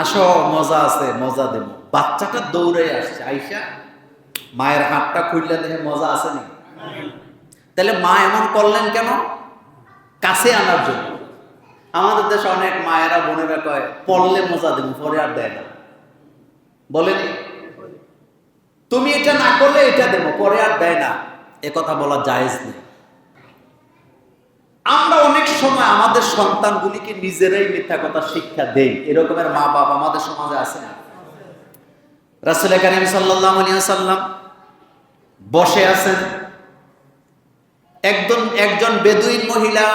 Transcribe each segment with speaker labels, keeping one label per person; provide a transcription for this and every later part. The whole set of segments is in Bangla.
Speaker 1: আসো, মজা আছে, মজা দেব। বাচ্চাটা দৌড়ে আসছে, আইসা মায়ের হাতটা খুললে দেখে মজা আছে না তাহলে মা এমন করলেন কেন? কাছে আনার জন্য। আমাদের দেশে অনেক মায়েরা, বোনেরা কয়, পড়লে মজা দেব, পরে আর দেয় না। বলেনি? তুমি এটা না করলে এটা দেবো, পরে আর দেয় না। এ কথা বলা জায়েজ নেই। আমরা অনেক সময় আমাদের সন্তানগুলিকে নিজেরাই মিথ্যা কথা শিক্ষা দেই। এরকমের মা বাপ আমাদের সমাজে আছে না? রাসুল করিম সাল্লাম বসে আছেন। একজন একজন বেদুইন মহিলা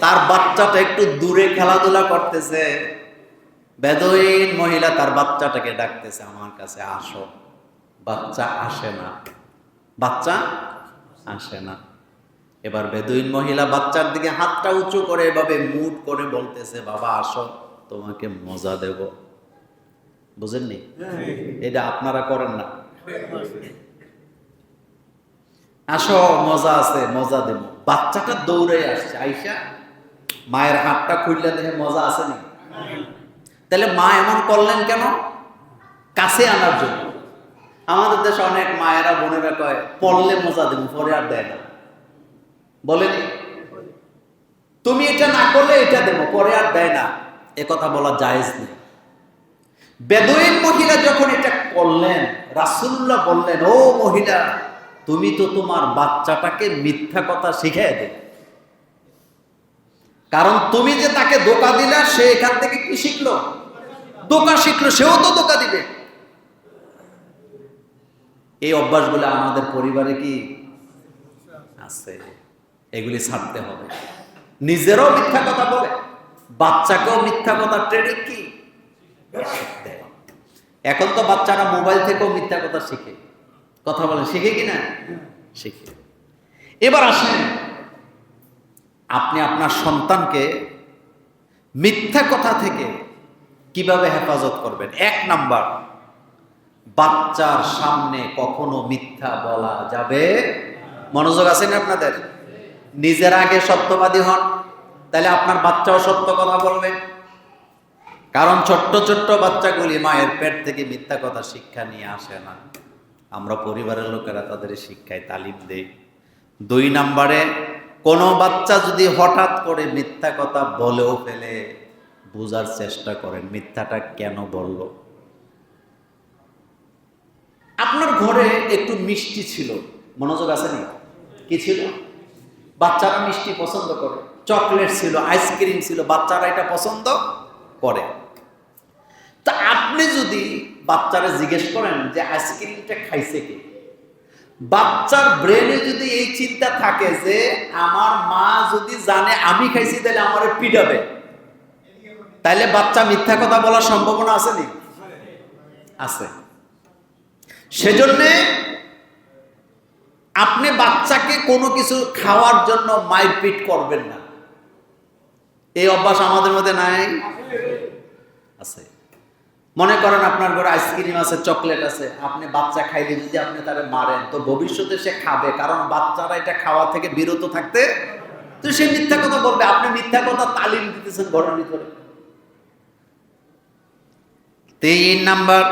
Speaker 1: তার বাচ্চাটা একটু দূরে খেলাধুলা করতেছে। বেদুইন মহিলা তার বাচ্চাটাকে ডাকতেছে, আমার কাছে আসো। বাচ্চা আসে না। বাচ্চা আসে না। এবার বেদুইন মহিলা বাচ্চার দিকে হাতটা উঁচু করে এভাবে মুট করে বলতেছে বাবা আসো তোমাকে মজা দেব। বুঝেননি? এটা আপনারা করেন না। আসো মজা আছে মজা দেব। বাচ্চাটা দৌড়ে আসছে। আইসা মায়ের হাতটা খুললে দেখে মজা আছে না তাহলে মা এমন করলেন কেন? কাছে আনার জন্য। আমাদের দেশে অনেক মায়েরা বোনেরা কয় পড়লে মজা দেব পরে আর দেয় না। বলেনি? তুমি এটা না করলে এটা দেবো, পরে আর দেয় না। এ কথা বলা জায়েজ নেই। বেদুইন মহিলা যখন এটা করলেন রাসুল্লাহ বললেন, ও মহিলা, তুমি তো তোমার বাচ্চাটাকে মিথ্যা কথা শিখিয়ে দেবে কারণ তুমি যে তাকে দোকা দিলা, সে এখান থেকে কি শিখলো? দোকা শিখলো, সেও তো দোকা দিবে। এই অভ্যাসগুলো আমাদের পরিবারে কি আছে? এগুলি ছাড়তে হবে। নিজেরও মিথ্যা কথা বলে, বাচ্চাকেও মিথ্যা কথা ট্রেনিং কি? এখন তো বাচ্চারা মোবাইল থেকেও মিথ্যা কথা শিখে। কথা বলে, শিখে কি না? শিখে। এবার আসেন, আপনি আপনার সন্তানকে মিথ্যা কথা থেকে কীভাবে হেফাজত করবেন? এক নাম্বার, বাচ্চার সামনে কখনো মিথ্যা বলা যাবে? মনোযোগ আছে না আপনাদের? নিজের আগে সত্যবাদী হন, তাহলে আপনার বাচ্চাও সত্য কথা বলবে। কারণ ছোট্ট ছোট্ট বাচ্চাগুলি মায়ের পেট থেকে মিথ্যা কথা শিক্ষা নিয়ে আসে না। আমরা পরিবারের লোকেরা তাদের শিক্ষায় তালিম দেই। দুই নাম্বারে, কোনো বাচ্চা যদি হঠাৎ করে মিথ্যা কথা বলেও ফেলে, বোঝার চেষ্টা করেন, মিথ্যাটা কেন বলল? আপনার ঘরে একটু মিষ্টি ছিল, মনোযোগ আছে নি কি ছিল? বাচ্চারা মিষ্টি পছন্দ করে। চকলেট ছিল, আইসক্রিম ছিল, বাচ্চারা এটা পছন্দ করে। তা আপনি যদি বাচ্চারা জিজ্ঞেস করেন যে আইসক্রিমটা খাইছে কে? বাচ্চার ব্রেনে যদি এই চিন্তা থাকে যে আমার মা যদি জানে আমি খাইছি, তাহলে আমার পিডাবে তাইলে বাচ্চা মিথ্যা কথা বলার সম্ভাবনা আছে নি? আছে। সেজন্যে আপনি বাচ্চাকে কোনো কিছু খাওয়ার জন্য মারপিট করবেন না। এই অভ্যাস আমাদের মধ্যে নাই? আছে। মনে করেন আপনার ঘরে আইসক্রিম আছে, চকলেট আছে, আপনি বাচ্চা খাইলে যদি আপনি তারে মারেন, তো ভবিষ্যতে সে খাবে, কারণ বাচ্চারা এটা খাওয়া থেকে বিরত থাকতে, তো সে মিথ্যা কথা বলবে, আপনি মিথ্যা কথা তালিম দিতেছেন ঘরের ভিতরে। তিন নাম্বার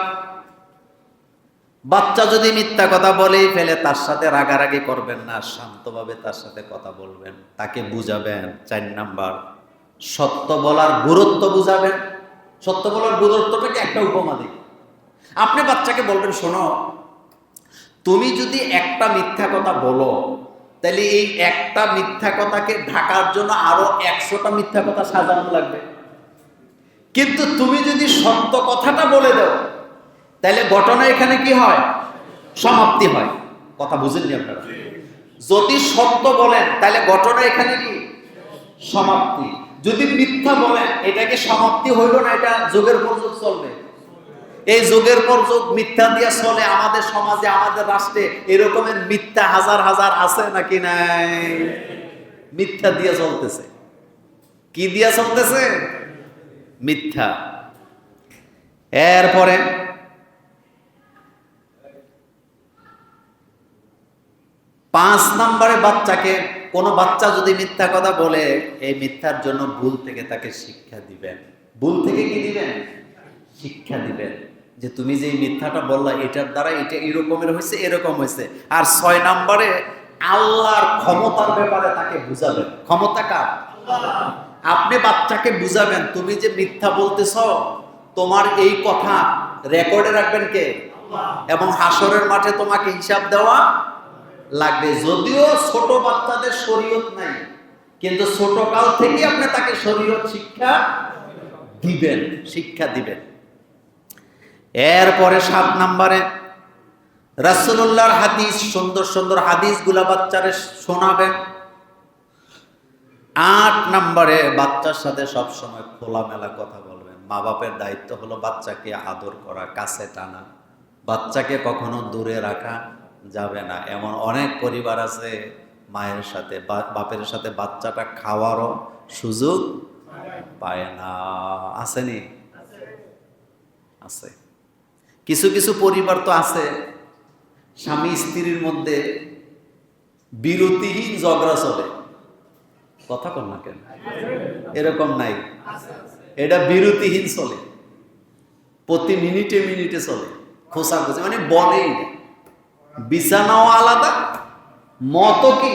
Speaker 1: বাচ্চা যদি মিথ্যা কথা বলেই ফেলে, তার সাথে রাগারাগি করবেন না, শান্তভাবে তার সাথে কথা বলবেন। তাকে বুঝাবেন, চার নাম্বার, সত্য বলার গুরুত্ব বুঝাবেন। সত্য বলার গুরুত্বটাকে একটা উপমা দিই আপনি বাচ্চাকে বলবেন, শোনো, তুমি যদি একটা মিথ্যা কথা বলো, তাহলে এই একটা মিথ্যা কথাকে ঢাকার জন্য আরও একশোটা মিথ্যা কথা সাজানো লাগবে। কিন্তু তুমি যদি সত্য কথাটা বলে দাও তাহলে ঘটনা এখানে কি হয়? সমাপ্তি হয়। কথা বুঝেননি আপনারা? যদি সত্য বলেন, তাহলে ঘটনা এখানে কি? সমাপ্তি। যদি মিথ্যা বলেন এটাকে সমাপ্তি হইল না এটা যুগের পর যুগ চলবে? এই যুগের পর যুগ মিথ্যা দিয়ে চলে আমাদের সমাজে, আমাদের রাষ্ট্রে। এরকমের মিথ্যা হাজার হাজার আছে নাকি নাই? মিথ্যা দিয়ে চলতেছে। কি দিয়া চলতেছে? মিথ্যা। এরপরে পাঁচ নম্বরে বাচ্চাকে, কোনো বাচ্চা যদি মিথ্যা কথা বলে, এই মিথ্যার জন্য ভুল থেকে তাকে শিক্ষা দিবেন। ভুল থেকে কি দিবেন? শিক্ষা দিবেন। যে তুমি যে মিথ্যাটা বললা, এটার দ্বারা এটা এরকমের হয়েছে, এরকম হয়েছে। আর ছয় নম্বরে, আল্লাহর ক্ষমতার ব্যাপারে তাকে বুঝাবেন। ক্ষমতা কার? আপনি বাচ্চাকে বুঝাবেন, তুমি যে মিথ্যা বলতেছ, তোমার এই কথা রেকর্ডে রাখবেন কে? এবং হাসরের মাঠে তোমাকে হিসাব দেওয়া লাগবে। যদিও ছোট বাচ্চাদের শরীয়ত নাই, কিন্তু ছোট কাল থেকে আপনি তাকে শরীয়ত শিক্ষা দিবেন শিক্ষা দিবেন। এরপরে সাত নম্বরে, রাসূলুল্লাহর হাদিস, সুন্দর সুন্দর হাদিসগুলা বাচ্চারে শোনাবেন। আট নম্বরে, বাচ্চার সাথে সবসময় খোলামেলা কথা বলবেন। মা বাপের দায়িত্ব হলো বাচ্চাকে আদর করা, কাছে টানা। বাচ্চাকে কখনো দূরে রাখা। যাবে না। এমন অনেক পরিবার আছে, মায়ের সাথে বাপের সাথে বাচ্চাটা খাওয়ারও সুযোগ পায় না। আসেনি আছে। কিছু কিছু পরিবার তো আছে, স্বামী স্ত্রীর মধ্যে বিরতিহীন ঝগড়া চলে। কথা কর না কেন? এরকম নাই। এটা বিরতিহীন চলে। প্রতি মিনিটে মিনিটে চলে। খোসা খোঁজে মানে বলেই না। বিছানাও আলাদা মত কি?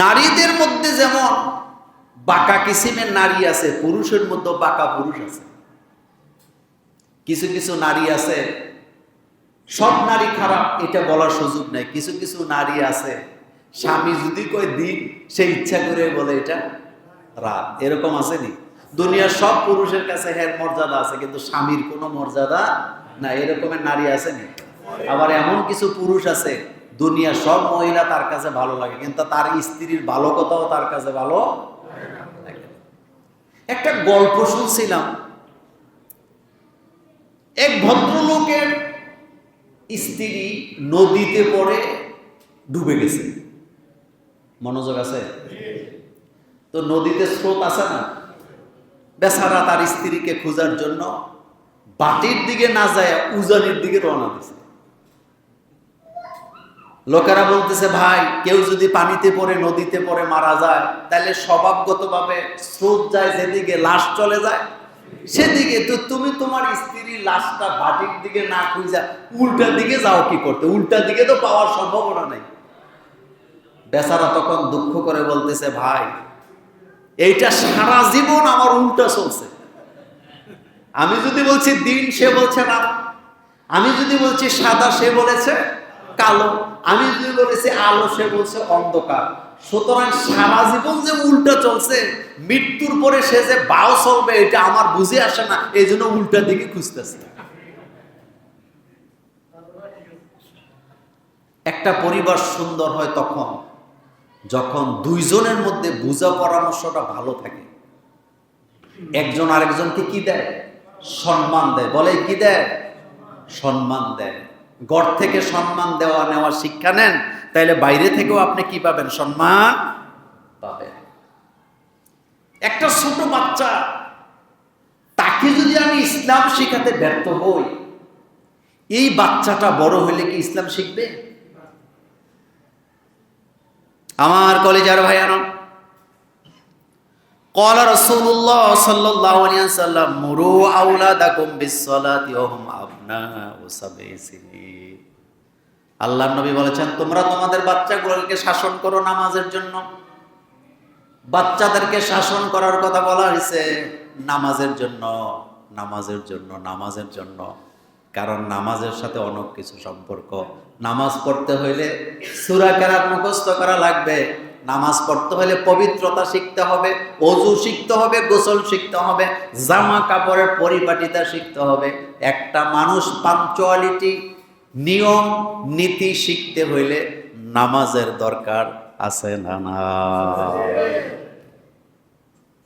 Speaker 1: নারীদের মধ্যে যেমন বাঁকা কিসিমের নারী আছে, পুরুষের মধ্যে বাঁকা পুরুষ আছে। কিছু কিছু নারী আছে, সব নারী খারাপ, এটা বলার সুযোগ নেই। কিছু কিছু নারী আছে, স্বামী যদি কয় দিন, সে ইচ্ছা করে বলে এটা রাত। এরকম আসেনি দুনিয়ার সব পুরুষের কাছে হ্যার মর্যাদা আছে, কিন্তু স্বামীর কোনো মর্যাদা না এরকমের নারী আসেনি আবার এমন কিছু পুরুষ আছে, দুনিয়ার সব মহিলা তার কাছে ভালো লাগে, কিন্তু তার স্ত্রীর ভালো কথাও তার কাছে ভালো একটা গল্প শুনছিলাম। এক ভদ্রলোকের স্ত্রী নদীতে পড়ে ডুবে গেছে। মনোযোগ আছে? তো নদীতে স্রোত আছে না? বেচারা তার স্ত্রীকে খোঁজার জন্য বাটির দিকে না যায়, উজানির দিকে রওনা দিছে। লোকেরা বলতেছে, ভাই, কেউ যদি পানিতে পড়ে, নদীতে পড়ে মারা যায়, তাহলে স্বভাবগতভাবে স্রোত যায়, যেদিকে লাশ চলে যায়, সেদিকে। তো তুমি তোমার স্ত্রীর লাশটা বাটির দিকে না খুঁজা, উল্টা দিকে যাও কি করতে? উল্টা দিকে তো পাওয়ার সম্ভাবনা নেই। বেচারা তখন দুঃখ করে বলতেছে, ভাই, এইটা সারা জীবন আমার উল্টা চলছে। আমি যদি বলছি দিন সে বলছে না আমি যদি বলছি সাদা সে বলেছে কালো, আমি যদি বলেছি আলো সে বলছে অন্ধকার। সুতরাং সারা জীবন যে উল্টা চলছে, মৃত্যুর পরে সে যে বাও চলবে, এটা আমার বুঝে আসে না এই জন্য উল্টা দিকে খুঁজতেছে। একটা পরিবার সুন্দর হয় তখন, যখন দুইজনের মধ্যে বুঝা পরামর্শটা ভালো থাকে। একজন আরেকজনকে কি দেয়? সম্মান দেয়। বলে কি দেয়? সম্মান দেয়। ঘর থেকে সম্মান দেওয়া নেওয়া শিক্ষা নেন, তাইলে বাইরে থেকেও আপনি কি পাবেন? সম্মান পাবেন। একটা ছোট বাচ্চা, তাকে যদি আমি ইসলাম শিখাতে ব্যর্থ হই, এই বাচ্চাটা বড় হলে কি ইসলাম শিখবে? আমার কলেজার ভাইয়ানো আল্লাহ নবী বলেছেন, তোমরা তোমাদের বাচ্চাগুলোকে শাসন করো নামাজের জন্য। বাচ্চাদেরকে শাসন করার কথা বলা হয়েছে, নামাজের জন্য নামাজের জন্য নামাজের জন্য। কারণ নামাজের সাথে অনেক কিছু সম্পর্ক। নামাজ পড়তে হইলে সুরা কেরাত মুখস্থ করা লাগবে। নামাজ পড়তে হলে পবিত্রতা শিখতে হবে, অজু শিখতে হবে, গোসল শিখতে হবে, জামা কাপড়ের পরিপাটিতা শিখতে হবে। একটা মানুষ পাঞ্চুয়ালিটি নিয়ম, নীতি শিখতে হইলে নামাজের দরকার আছে না না